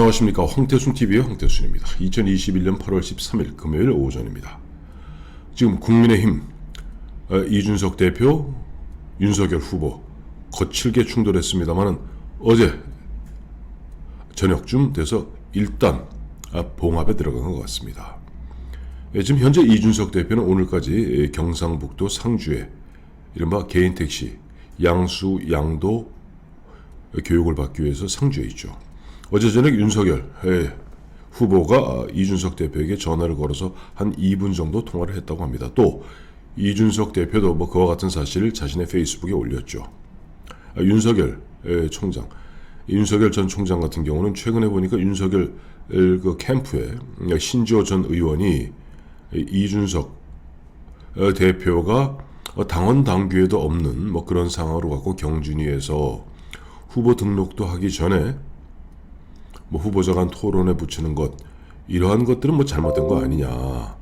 안녕하십니까 황태순 TV의 황태순입니다. 2021년 8월 13일 금요일 오전입니다. 지금 국민의힘 어, 이준석 대표, 윤석열 후보 거칠게 충돌했습니다만은 어제 저녁쯤 돼서 일단 아, 봉합에 들어간 것 같습니다. 예, 지금 현재 이준석 대표는 오늘까지 예, 경상북도 상주에 이른바 개인 택시 양수 양도 교육을 받기 위해서 상주에 있죠. 어제 저녁 윤석열 예, 후보가 이준석 대표에게 전화를 걸어서 한 2분 정도 통화를 했다고 합니다. 또 이준석 대표도 뭐 그와 같은 사실을 자신의 페이스북에 올렸죠. 아, 윤석열 예, 총장, 윤석열 전 총장 같은 경우는 최근에 보니까 윤석열 그 캠프에 신지호 전 의원이 이준석 어, 대표가 당원 당규에도 없는 뭐 그런 상황으로 갖고 경준위에서 후보 등록도 하기 전에 뭐 후보자 간 토론에 붙이는 것 이러한 것들은 뭐 잘못된 거 아니냐.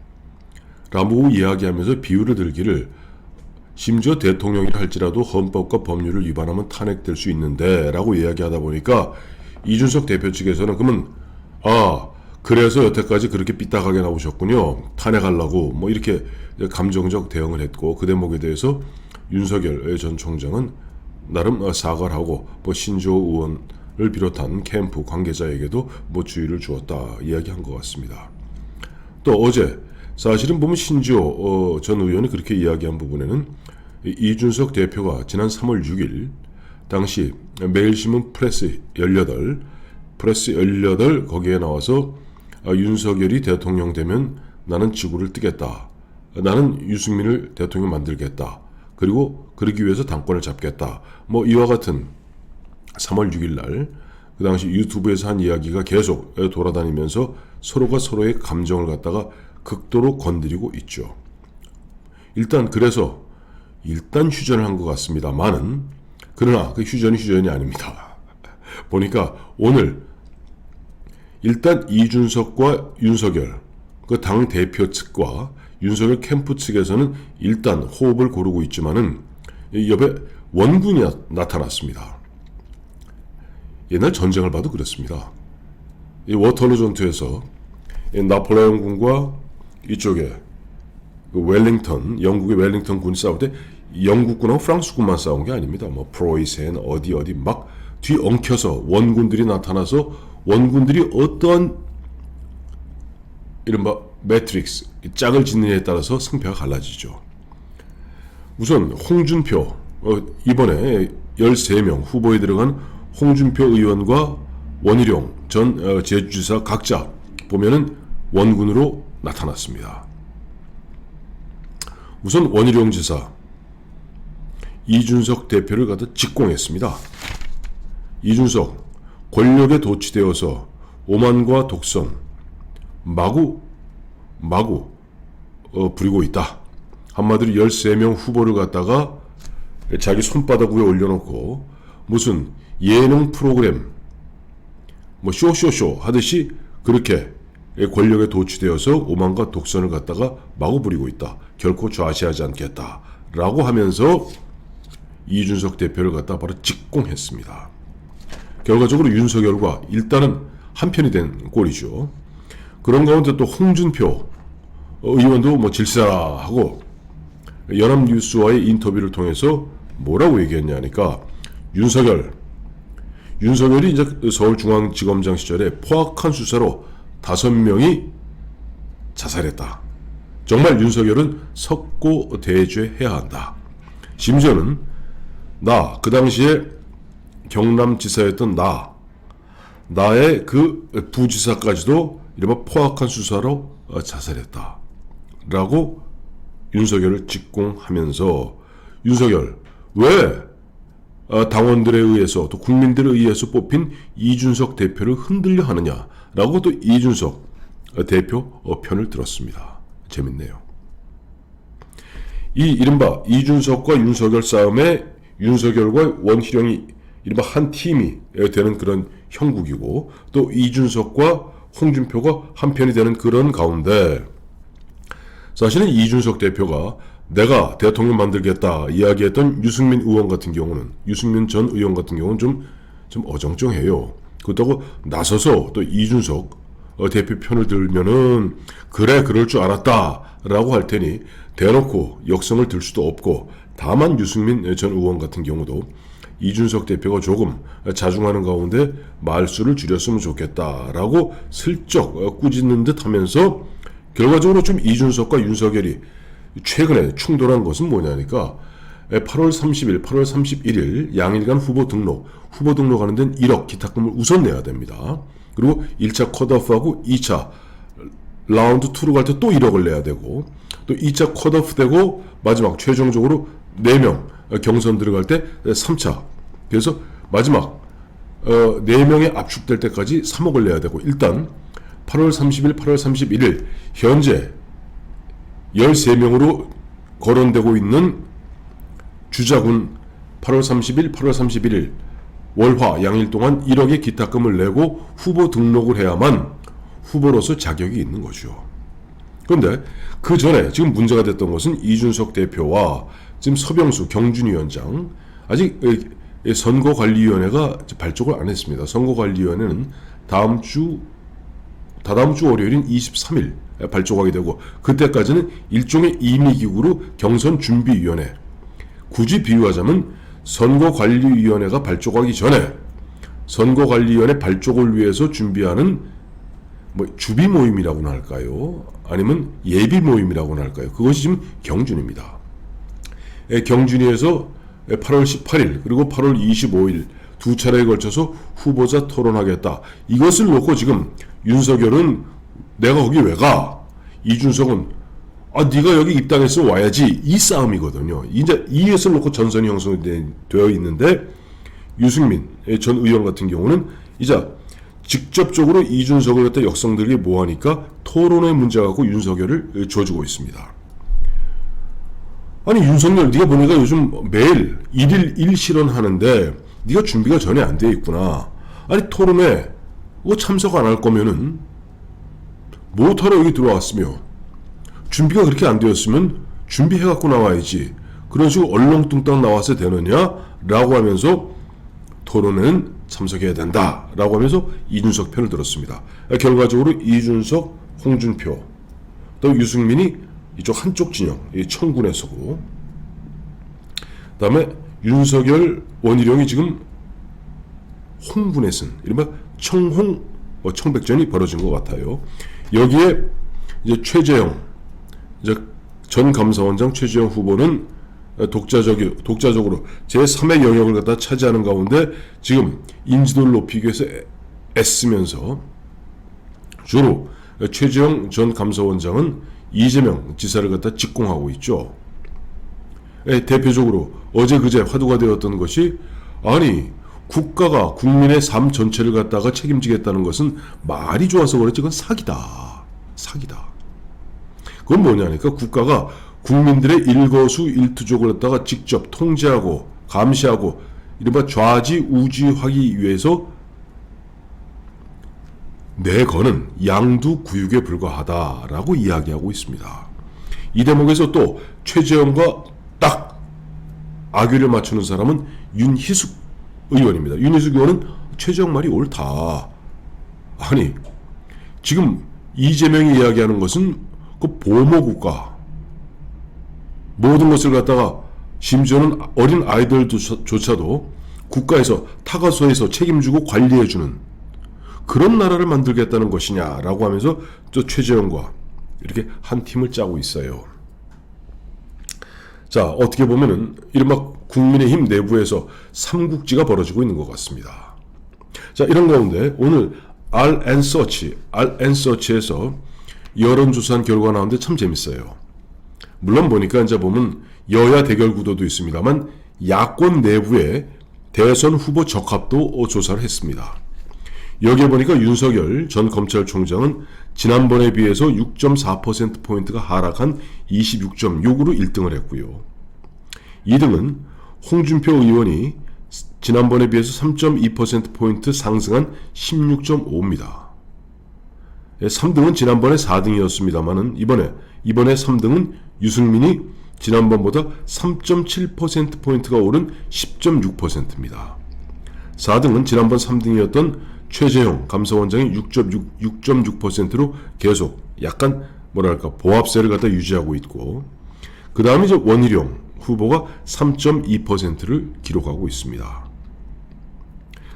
라고 이야기하면서 비유를 들기를 심지어 대통령이 할지라도 헌법과 법률을 위반하면 탄핵될 수 있는데 라고 이야기하다 보니까 이준석 대표 측에서는 그러면 아 그래서 여태까지 그렇게 삐딱하게 나오셨군요. 탄핵하려고. 뭐 이렇게 감정적 대응을 했고 그 대목에 대해서 윤석열 전 총장은 나름 사과를 하고 뭐 신조 의원 을 비롯한 캠프 관계자에게도 뭐 주의를 주었다 이야기한 것 같습니다. 또 어제 사실은 보면 신지호 어, 전 의원이 그렇게 이야기한 부분에는 이준석 대표가 지난 3월 6일 당시 매일신문 프레스 18 프레스 18 거기에 나와서 아, 윤석열이 대통령 되면 나는 지구를 뜨겠다. 나는 유승민을 대통령 만들겠다. 그리고 그러기 위해서 당권을 잡겠다. 뭐 이와 같은 3월 6일 날 그 당시 유튜브에서 한 이야기가 계속 돌아다니면서 서로가 서로의 감정을 갖다가 극도로 건드리고 있죠. 일단 그래서 일단 휴전을 한 것 같습니다만은 그러나 그 휴전이 휴전이 아닙니다. 보니까 오늘 일단 이준석과 윤석열 그 당 대표 측과 윤석열 캠프 측에서는 일단 호흡을 고르고 있지만은 이 옆에 원군이 나- 나타났습니다. 옛날 전쟁을 봐도 그렇습니다. 이 워털루 전투에서 이 나폴레옹 군과 이쪽에 그 웰링턴 영국의 웰링턴 군이 싸울 때 영국군하고 프랑스군만 싸운 게 아닙니다. 뭐 프로이센 어디 어디 막 뒤 엉켜서 원군들이 나타나서 원군들이 어떠한 이른바 매트릭스 이 짝을 짓느냐에 따라서 승패가 갈라지죠. 우선 홍준표 어, 이번에 13명 후보에 들어간 홍준표 의원과 원희룡 전 어, 제주지사 각자 보면은 원군으로 나타났습니다. 우선 원희룡 지사 이준석 대표를 갖다 직공했습니다. 이준석 권력에 도취되어서 오만과 독선 마구 마구 어, 부리고 있다. 한마디로 13명 후보를 갖다가 자기 손바닥 위에 올려놓고 무슨 예능 프로그램 뭐 쇼쇼쇼 하듯이 그렇게 권력에 도취되어서 오만과 독선을 갖다가 마구 부리고 있다. 결코 좌시하지 않겠다. 라고 하면서 이준석 대표를 갖다 바로 직공했습니다. 결과적으로 윤석열과 일단은 한편이 된 꼴이죠. 그런 가운데 또 홍준표 의원도 뭐 질사하고 연합뉴스와의 인터뷰를 통해서 뭐라고 얘기했냐니까 윤석열 윤석열이 이제 서울중앙지검장 시절에 포악한 수사로 다섯 명이 자살했다. 정말 윤석열은 석고 대죄해야 한다. 심지어는 나 그 당시에 경남지사였던 나 나의 그 부지사까지도 이른바 포악한 수사로 어, 자살했다. 라고 윤석열을 직공하면서 윤석열 왜 어, 당원들에 의해서 또 국민들에 의해서 뽑힌 이준석 대표를 흔들려 하느냐라고 또 이준석 어, 대표 어, 편을 들었습니다. 재밌네요. 이 이른바 이준석과 윤석열 싸움에 윤석열과 원희룡이 이른바 한 팀이 되는 그런 형국이고 또 이준석과 홍준표가 한 편이 되는 그런 가운데 사실은 이준석 대표가 내가 대통령 만들겠다 이야기했던 유승민 의원 같은 경우는 유승민 전 의원 같은 경우는 좀, 좀 어정쩡해요. 그렇다고 나서서 또 이준석 어, 대표 편을 들면은 그래 그럴 줄 알았다라고 할 테니 대놓고 역성을 들 수도 없고 다만 유승민 전 의원 같은 경우도 이준석 대표가 조금 자중하는 가운데 말수를 줄였으면 좋겠다라고 슬쩍 어, 꾸짖는 듯 하면서 결과적으로 좀 이준석과 윤석열이 최근에 충돌한 것은 뭐냐니까 8월 30일, 8월 31일 양일간 후보 등록, 후보 등록하는 데는 1억 기탁금을 우선 내야 됩니다. 그리고 1차 컷오프하고 2차 라운드 2로 갈 때 또 1억을 내야 되고 또 2차 컷오프 되고 마지막 최종적으로 4명 경선 들어갈 때 3차 그래서 마지막 어, 4명이 압축될 때까지 3억을 내야 되고 일단 8월 30일, 8월 31일 현재 13명으로 거론되고 있는 주자군 8월 30일, 8월 31일 월화 양일 동안 1억의 기탁금을 내고 후보 등록을 해야만 후보로서 자격이 있는 거죠. 그런데 그 전에 지금 문제가 됐던 것은 이준석 대표와 지금 서병수 경준 위원장 아직 이 선거관리위원회가 발족을 안 했습니다. 선거관리위원회는 다음 주 다다음 주 월요일인 23일 발족하게 되고 그때까지는 일종의 임의기구로 경선준비위원회 굳이 비유하자면 선거관리위원회가 발족하기 전에 선거관리위원회 발족을 위해서 준비하는 뭐 주비 모임이라고나 할까요? 아니면 예비 모임이라고나 할까요? 그것이 지금 경준입니다. 예, 경준위에서 8월 18일 그리고 8월 25일 두 차례에 걸쳐서 후보자 토론하겠다. 이것을 놓고 지금 윤석열은 내가 거기 왜 가? 이준석은 아 네가 여기 입당해서 와야지 이 싸움이거든요. 이제 이것을 놓고 전선이 형성되어 있는데 유승민 전 의원 같은 경우는 이제 직접적으로 이준석을 갖다 역성들이 뭐하니까 토론의 문제 갖고 윤석열을 줘주고 있습니다. 아니 윤석열 네가 보니까 요즘 매일 일일 일실현 하는데 네가 준비가 전혀 안 돼 있구나. 아니 토론회 뭐 참석 안 할 거면은 뭐하러 여기 들어왔으며 준비가 그렇게 안 되었으면 준비해 갖고 나와야지. 그런 식으로 얼렁뚱땅 나와서 되느냐? 라고 하면서 토론회는 참석해야 된다. 라고 하면서 이준석 편을 들었습니다. 결과적으로 이준석, 홍준표, 또 유승민이 이쪽 한쪽 진영, 이 청군에 서고, 그 다음에 윤석열, 원희룡이 지금 홍분에 쓴, 이른바 청홍, 뭐 청백전이 벌어진 것 같아요. 여기에 이제 최재형, 이제 전 감사원장 최재형 후보는 독자적, 독자적으로 제3의 영역을 갖다 차지하는 가운데 지금 인지도를 높이기 위해서 애- 애쓰면서 주로 최재형 전 감사원장은 이재명 지사를 갖다 직공하고 있죠. 예, 대표적으로 어제 그제 화두가 되었던 것이 아니 국가가 국민의 삶 전체를 갖다가 책임지겠다는 것은 말이 좋아서 그렇지 그건 사기다. 사기다. 그건 뭐냐니까 국가가 국민들의 일거수 일투족을 갖다가 직접 통제하고 감시하고 이른바 좌지우지하기 위해서 내거는 양두구육에 불과하다라고 이야기하고 있습니다. 이 대목에서 또 최재형과 딱 악유를 맞추는 사람은 윤희숙 의원입니다. 윤희숙 의원은 최재형 말이 옳다. 아니 지금 이재명이 이야기하는 것은 그 보호국가 모든 것을 갖다가 심지어는 어린 아이들조차도 국가에서 타가소에서 책임지고 관리해주는 그런 나라를 만들겠다는 것이냐라고 하면서 또 최재형과 이렇게 한 팀을 짜고 있어요. 자 어떻게 보면은 이른바 국민의힘 내부에서 삼국지가 벌어지고 있는 것 같습니다. 자 이런 가운데 오늘 RN서치, RN서치에서 여론조사한 결과 나오는데 참 재밌어요. 물론 보니까 이제 보면 여야 대결 구도도 있습니다만 야권 내부의 대선 후보 적합도 조사를 했습니다. 여기에 보니까 윤석열 전 검찰총장은 지난번에 비해서 6.4%포인트가 하락한 26.6으로 1등을 했고요. 2등은 홍준표 의원이 지난번에 비해서 3.2%포인트 상승한 16.5입니다. 3등은 지난번에 4등이었습니다만은 이번에 이번에 3등은 유승민이 지난번보다 3.7%포인트가 오른 10.6%입니다. 4등은 지난번 3등이었던 최재형 감사원장이 6.6, 6.6%로 계속 약간 뭐랄까 보합세를 갖다 유지하고 있고 그 다음에 이제 원희룡 후보가 3.2%를 기록하고 있습니다.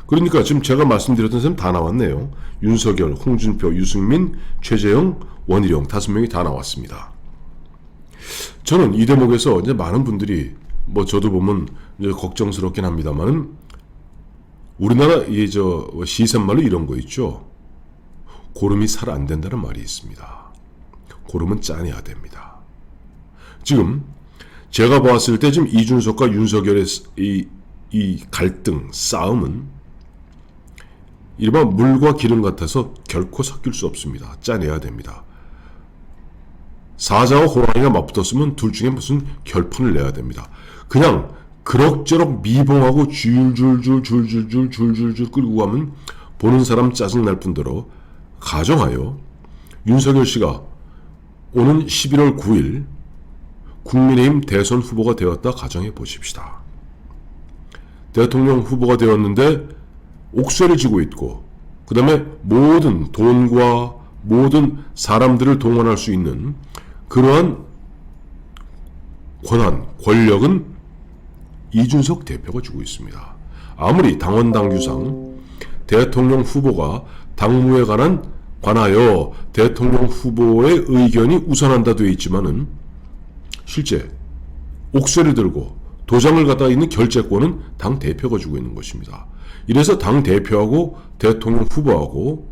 그러니까 지금 제가 말씀드렸던 사람 다 나왔네요. 윤석열, 홍준표, 유승민, 최재형, 원희룡 다섯 명이 다 나왔습니다. 저는 이 대목에서 이제 많은 분들이 뭐 저도 보면 이제 걱정스럽긴 합니다만은 우리나라 이저 시샘말로 이런 거 있죠. 고름이 살 안 된다는 말이 있습니다. 고름은 짜내야 됩니다. 지금 제가 봤을 때 지금 이준석과 윤석열의 이, 이 갈등, 싸움은 일반 물과 기름 같아서 결코 섞일 수 없습니다. 짜내야 됩니다. 사자와 호랑이가 맞붙었으면 둘 중에 무슨 결판을 내야 됩니다. 그냥 그럭저럭 미봉하고 줄줄줄 줄줄줄 줄줄줄 끌고 가면 보는 사람 짜증 날 뿐더러 가정하여 윤석열 씨가 오는 11월 9일 국민의힘 대선 후보가 되었다 가정해 보십시다. 대통령 후보가 되었는데 옥쇠를 쥐고 있고 그 다음에 모든 돈과 모든 사람들을 동원할 수 있는 그러한 권한, 권력은 이준석 대표가 주고 있습니다. 아무리 당원 당규상 대통령 후보가 당무에 관한 관하여 대통령 후보의 의견이 우선한다 되어 있지만은 실제 옥쇠를 들고 도장을 갖다 있는 결재권은 당 대표가 주고 있는 것입니다. 이래서 당 대표하고 대통령 후보하고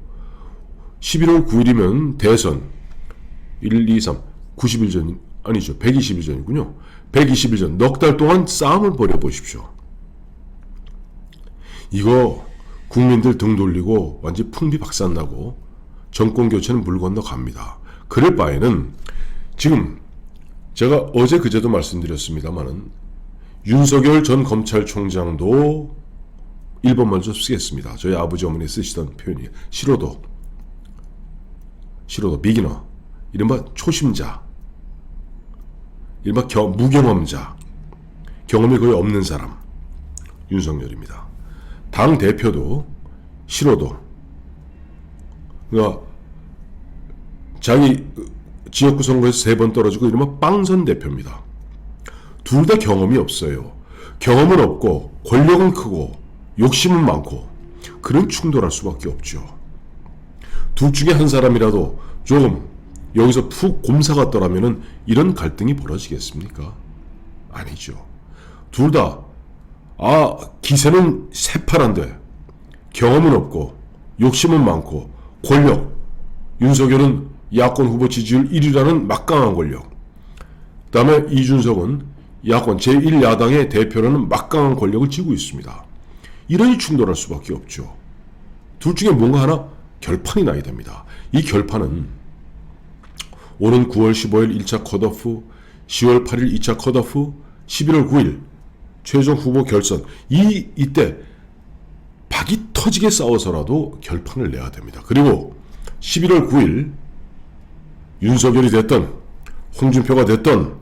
11월 9일이면 대선 1, 2, 3, 90일 전 아니죠. 120일 전이군요. 120일 전 넉 달 동안 싸움을 벌여 보십시오. 이거 국민들 등 돌리고 완전 풍비박산 나고 정권 교체는 물 건너 갑니다. 그럴 바에는 지금 제가 어제 그제도 말씀드렸습니다만은 윤석열 전 검찰총장도 1번 먼저 쓰겠습니다. 저희 아버지 어머니 쓰시던 표현이 싫어도 싫어도 비기너 이른바 초심자 이른바 겨, 무경험자 경험이 거의 없는 사람 윤석열입니다. 당 대표도 싫어도 그러니까 자기 지역구 선거에서 세 번 떨어지고 이른바 빵선 대표입니다. 둘 다 경험이 없어요. 경험은 없고 권력은 크고 욕심은 많고 그런 충돌할 수밖에 없죠. 둘 중에 한 사람이라도 조금 여기서 푹 곰사 갔더라면 이런 갈등이 벌어지겠습니까? 아니죠. 둘 다, 아, 기세는 새파란데, 경험은 없고, 욕심은 많고, 권력. 윤석열은 야권 후보 지지율 1위라는 막강한 권력. 그 다음에 이준석은 야권 제1야당의 대표라는 막강한 권력을 쥐고 있습니다. 이러니 충돌할 수밖에 없죠. 둘 중에 뭔가 하나 결판이 나야 됩니다. 이 결판은 오는 9월 15일 1차 컷오프, 10월 8일 2차 컷오프, 11월 9일 최종 후보 결선 이 이때 박이 터지게 싸워서라도 결판을 내야 됩니다. 그리고 11월 9일 윤석열이 됐던 홍준표가 됐던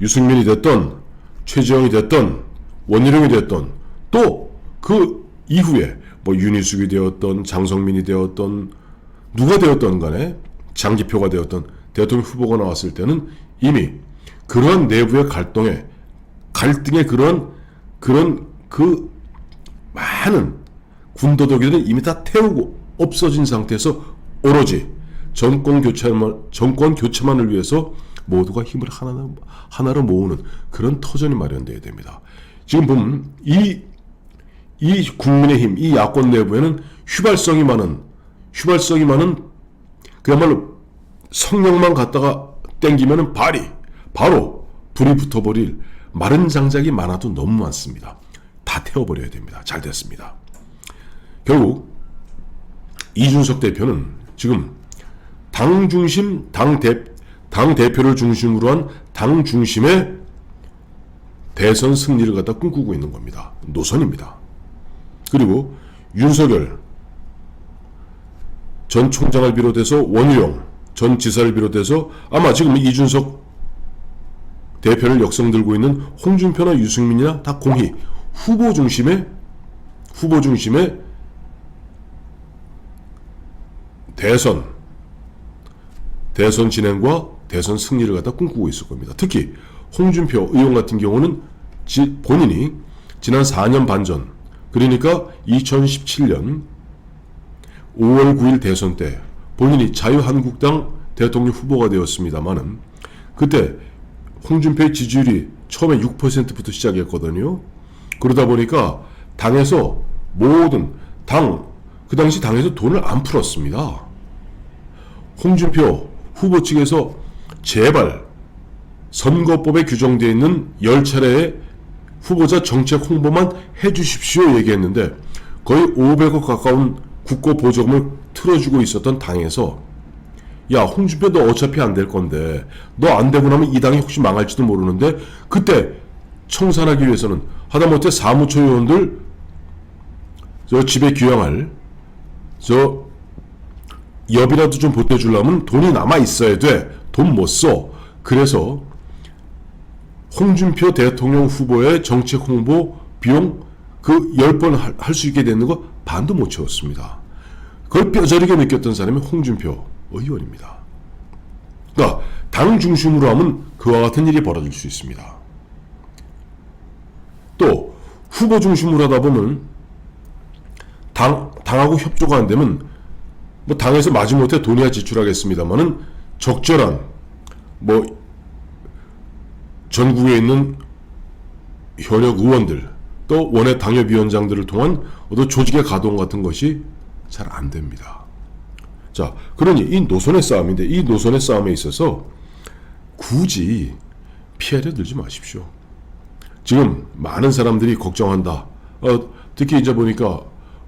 유승민이 됐던 최지영이 됐던 원희룡이 됐던 또 그 이후에 뭐 윤희숙이 되었던 장성민이 되었던 누가 되었던 간에 장기표가 되었던 대통령 후보가 나왔을 때는 이미 그러한 내부의 갈등에 갈등의 그런 그런 그 많은 군더더기들은 이미 다 태우고 없어진 상태에서 오로지 정권 교체만 정권 교체만을 위해서 모두가 힘을 하나 하나로 모으는 그런 터전이 마련돼야 됩니다. 지금 보면 이 이 국민의힘 이 야권 내부에는 휘발성이 많은 휘발성이 많은 그야말로 성령만 갖다가 땡기면은 발이 바로 불이 붙어버릴 마른 장작이 많아도 너무 많습니다. 다 태워버려야 됩니다. 잘 됐습니다. 결국 이준석 대표는 지금 당 중심 당 대, 당 대표를 중심으로 한 당 중심의 대선 승리를 갖다 꿈꾸고 있는 겁니다. 노선입니다. 그리고 윤석열 전 총장을 비롯해서 원희룡 전 지사를 비롯해서 아마 지금 이준석 대표를 역성 들고 있는 홍준표나 유승민이나 다 공히 후보 중심의 후보 중심의 대선, 대선 진행과 대선 승리를 갖다 꿈꾸고 있을 겁니다. 특히 홍준표 의원 같은 경우는 지- 본인이 지난 4년 반 전, 그러니까 2017년 5월 9일 대선 때 본인이 자유한국당 대통령 후보가 되었습니다만은 그때 홍준표의 지지율이 처음에 6%부터 시작했거든요. 그러다 보니까 당에서 모든 당, 그 당시 당에서 돈을 안 풀었습니다. 홍준표 후보 측에서 제발 선거법에 규정되어 있는 10차례의 후보자 정책 홍보만 해 주십시오 얘기했는데 거의 500억 가까운 국고 보조금을 틀어주고 있었던 당에서 야 홍준표 너 어차피 안 될 건데 너 안 되고 나면 이 당이 혹시 망할지도 모르는데 그때 청산하기 위해서는 하다못해 사무처 의원들 저 집에 귀향할 저 엽이라도 좀 보태주려면 돈이 남아 있어야 돼. 돈 못 써. 그래서 홍준표 대통령 후보의 정책 홍보 비용 그 10번 할 수 있게 되는 거 반도 못 채웠습니다. 그걸 뼈저리게 느꼈던 사람이 홍준표 의원입니다. 그러니까 당 중심으로 하면 그와 같은 일이 벌어질 수 있습니다. 또 후보 중심으로 하다 보면 당 당하고 협조가 안 되면 뭐 당에서 마지못해 돈이야 지출하겠습니다만은 적절한 뭐 전국에 있는 현역 의원들 또 원외 당협위원장들을 통한 어떤 조직의 가동 같은 것이 잘 안 됩니다. 자, 그러니 이 노선의 싸움인데 이 노선의 싸움에 있어서 굳이 피해를 들지 마십시오. 지금 많은 사람들이 걱정한다. 어, 특히 이제 보니까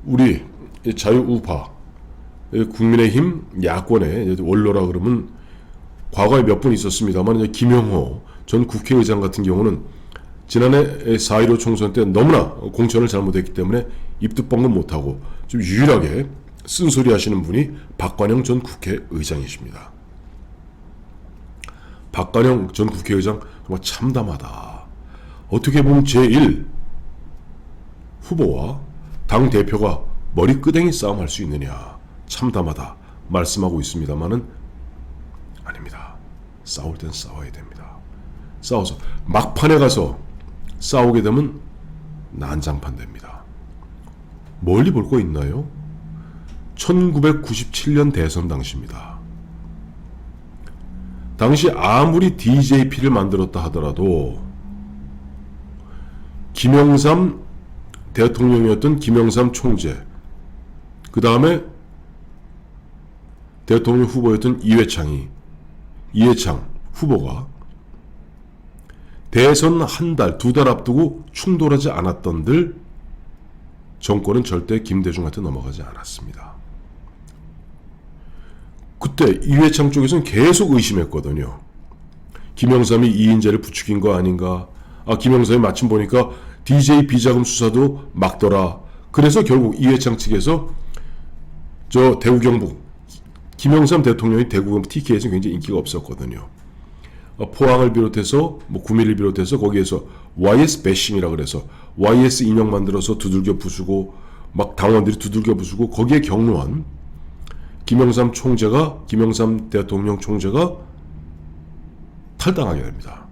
우리 자유우파 국민의힘 야권의 원로라 그러면 과거에 몇 분 있었습니다만 김영호 전 국회의장 같은 경우는 지난해 4.15 총선 때 너무나 공천을 잘못했기 때문에 입도 뻥긋 못하고 좀 유일하게 쓴소리 하시는 분이 박관영 전 국회의장이십니다. 박관영 전 국회의장 정말 참담하다. 어떻게 보면 제1 후보와 당 대표가 머리 끄댕이 싸움할 수 있느냐 참담하다 말씀하고 있습니다만은 아닙니다. 싸울 땐 싸워야 됩니다. 싸워서 막판에 가서 싸우게 되면 난장판 됩니다. 멀리 볼 거 있나요? 1997년 대선 당시입니다. 당시 아무리 DJP를 만들었다 하더라도 김영삼 대통령이었던 김영삼 총재, 그 다음에 대통령 후보였던 이회창이 이회창 후보가 대선 한 달, 두 달 앞두고 충돌하지 않았던들 정권은 절대 김대중한테 넘어가지 않았습니다. 그때 이회창 쪽에서는 계속 의심했거든요. 김영삼이 이인재를 부추긴 거 아닌가? 아, 김영삼이 마침 보니까 DJ 비자금 수사도 막더라. 그래서 결국 이회창 측에서 저 대구 경북 김영삼 대통령이 대구 경북 TK에서 굉장히 인기가 없었거든요. 어, 포항을 비롯해서 뭐 구미를 비롯해서 거기에서 YS 배싱이라 그래서 YS 인형 만들어서 두들겨 부수고 막 당원들이 두들겨 부수고 거기에 경로한 김영삼 총재가 김영삼 대통령 총재가 탈당하게 됩니다.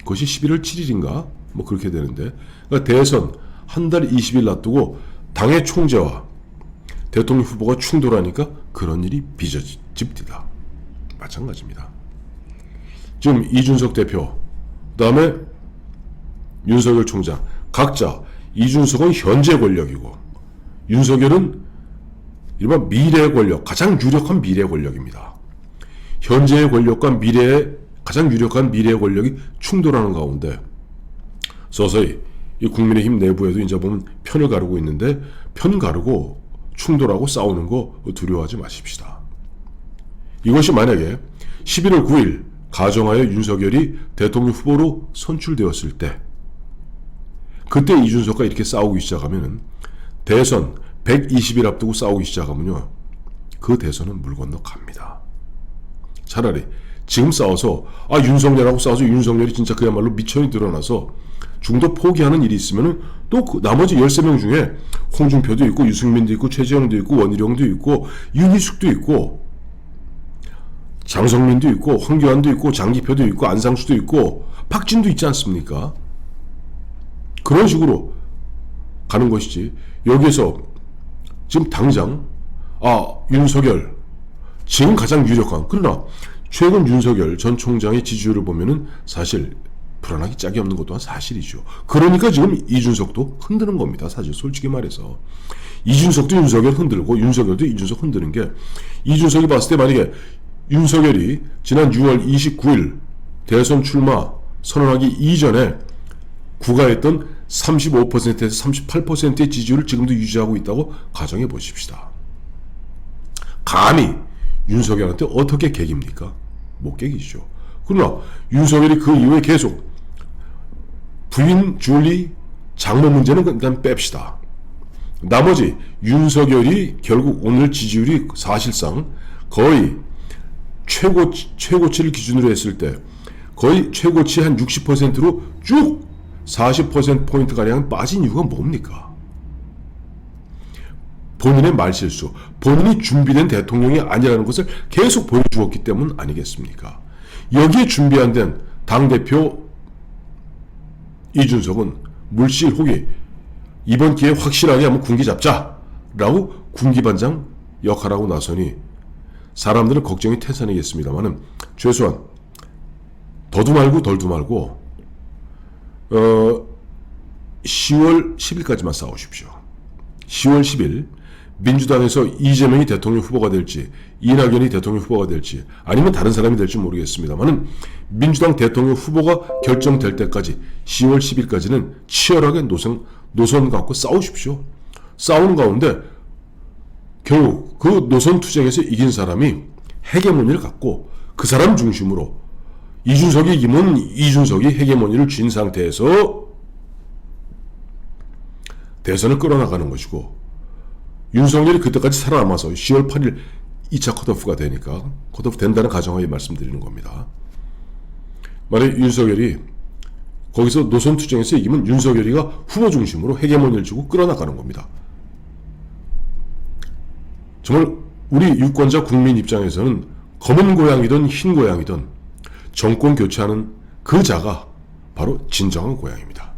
그것이 11월 7일인가 뭐 그렇게 되는데 그러니까 대선 한 달 20일 놔두고 당의 총재와 대통령 후보가 충돌하니까 그런 일이 빚어집니다. 마찬가지입니다. 지금 이준석 대표, 그 다음에 윤석열 총장 각자 이준석은 현재 권력이고 윤석열은 이른바 미래 권력, 가장 유력한 미래 권력입니다. 현재의 권력과 미래의 가장 유력한 미래 권력이 충돌하는 가운데 서서히 이 국민의힘 내부에도 이제 보면 편을 가르고 있는데 편 가르고 충돌하고 싸우는 거 두려워하지 마십시다. 이것이 만약에 11월 9일 가정하에 윤석열이 대통령 후보로 선출되었을 때 그때 이준석과 이렇게 싸우기 시작하면은 대선 120일 앞두고 싸우기 시작하면요. 그 대선은 물 건너 갑니다. 차라리 지금 싸워서 아 윤석열하고 싸워서 윤석열이 진짜 그야말로 미천이 드러나서 중도 포기하는 일이 있으면은 또 그 나머지 13명 중에 홍준표도 있고 유승민도 있고 최재형도 있고 원희룡도 있고 윤희숙도 있고 장성민도 있고 황교안도 있고 장기표도 있고 안상수도 있고 박진도 있지 않습니까? 그런 식으로 가는 것이지 여기에서 지금 당장 아 윤석열 지금 가장 유력한 그러나 최근 윤석열 전 총장의 지지율을 보면은 사실 불안하기 짝이 없는 것 또한 사실이죠. 그러니까 지금 이준석도 흔드는 겁니다. 사실 솔직히 말해서 이준석도 윤석열 흔들고 윤석열도 이준석 흔드는 게 이준석이 봤을 때 만약에 윤석열이 지난 6월 29일 대선 출마 선언하기 이전에 구가했던 35%에서 38%의 지지율을 지금도 유지하고 있다고 가정해 보십시다. 감히 윤석열한테 어떻게 개깁니까? 못 개기죠. 그러나 윤석열이 그 이후에 계속 부인 줄리 장모 문제는 일단 뺍시다. 나머지 윤석열이 결국 오늘 지지율이 사실상 거의 최고 최고치를 기준으로 했을 때 거의 최고치 한 60%로 쭉 40% 포인트 가량 빠진 이유가 뭡니까? 본인의 말실수, 본인이 준비된 대통령이 아니라는 것을 계속 보여주었기 때문 아니겠습니까? 여기에 준비 안된 당대표 이준석은 물실 호기 이번 기회에 확실하게 한번 군기 잡자라고 군기반장 역할하고 나서니 사람들은 걱정이 태산이겠습니다만은 최소한 더도 말고 덜도 말고 어 10월 10일까지만 싸우십시오. 10월 10일 민주당에서 이재명이 대통령 후보가 될지 이낙연이 대통령 후보가 될지 아니면 다른 사람이 될지 모르겠습니다만은 민주당 대통령 후보가 결정될 때까지 10월 10일까지는 치열하게 노선 노선 갖고 싸우십시오. 싸우는 가운데 결국 그 노선 투쟁에서 이긴 사람이 헤게모니를 갖고 그 사람 중심으로 이준석이 이기면 이준석이 헤게모니를 쥔 상태에서 대선을 끌어나가는 것이고 윤석열이 그때까지 살아남아서 10월 8일 2차 컷오프가 되니까 컷오프 된다는 가정하에 말씀드리는 겁니다. 만약 윤석열이 거기서 노선 투쟁에서 이기면 윤석열이가 후보 중심으로 헤게모니를 주고 끌어나가는 겁니다. 정말 우리 유권자 국민 입장에서는 검은 고양이든 흰 고양이든 정권 교체하는 그 자가 바로 진정한 고양입니다.